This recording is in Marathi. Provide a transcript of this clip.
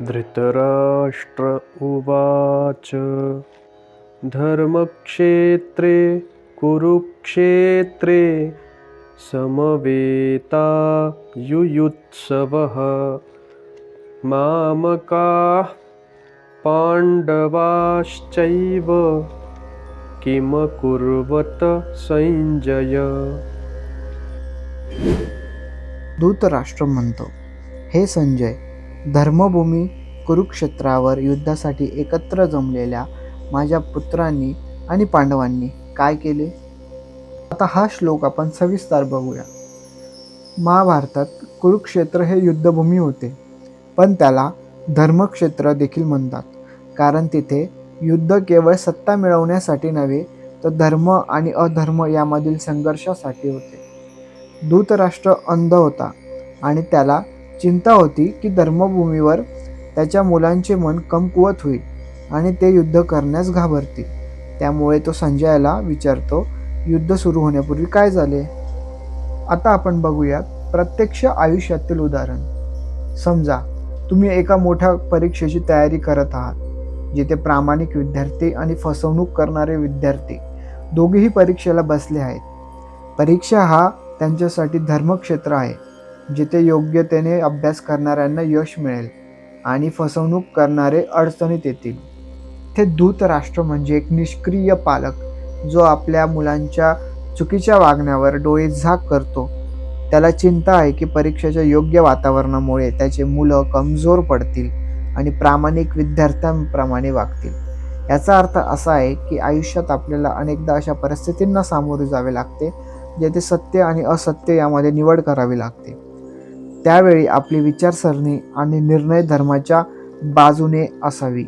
धृतराष्ट्र उवाच। धर्मक्षेत्रे कुरुक्षेत्रे समवेता युयुत्सवः। मामकाः पाण्डवाश्चैव किमकुर्वत संजय। धृतराष्ट्र म्हणतो हे संजय धर्मभूमी कुरुक्षेत्रावर युद्धासाठी एकत्र जमलेल्या माझ्या पुत्रांनी आणि पांडवांनी काय केले? आता हा श्लोक आपण सविस्तर बघूया. महाभारतात कुरुक्षेत्र हे युद्धभूमी होते पण त्याला धर्मक्षेत्र देखील म्हणतात. कारण तिथे युद्ध केवळ सत्ता मिळवण्यासाठी नव्हे तर धर्म आणि अधर्म यामधील संघर्षासाठी होते. दूतराष्ट्र अंध होता आणि त्याला चिंता होती की धर्मभूमीवर त्याच्या मुलांचे मन कमकुवत होईल आणि ते युद्ध करण्यास घाबरतील. त्यामुळे तो संजयाला विचारतो युद्ध सुरू होण्यापूर्वी काय झाले? आता आपण बघूयात प्रत्यक्ष आयुष्यातील उदाहरण. समजा तुम्ही एका मोठ्या परीक्षेची तयारी करत आहात जिथे प्रामाणिक विद्यार्थी आणि फसवणूक करणारे विद्यार्थी दोघेही परीक्षेला बसले आहेत. परीक्षा हा त्यांच्यासाठी धर्मक्षेत्र आहे. जिथे योग्यतेने अभ्यास करणाऱ्यांना यश मिळेल आणि फसवणूक करणारे अडचणीत येतील. ते दूत राष्ट्र म्हणजे एक निष्क्रिय पालक जो आपल्या मुलांच्या चुकीच्या वागण्यावर डोळे झाक करतो. त्याला चिंता आहे की परीक्षेच्या योग्य वातावरणामुळे त्याचे मुलं कमजोर पडतील आणि प्रामाणिक विद्यार्थ्यांप्रमाणे वागतील. याचा अर्थ असा आहे की आयुष्यात आपल्याला अनेकदा अशा परिस्थितींना सामोरे जावे लागते जेथे सत्य आणि असत्य यामध्ये निवड करावी लागते. त्यावेळी आपली विचारसरणी आणि निर्णय धर्माच्या बाजूने असावी.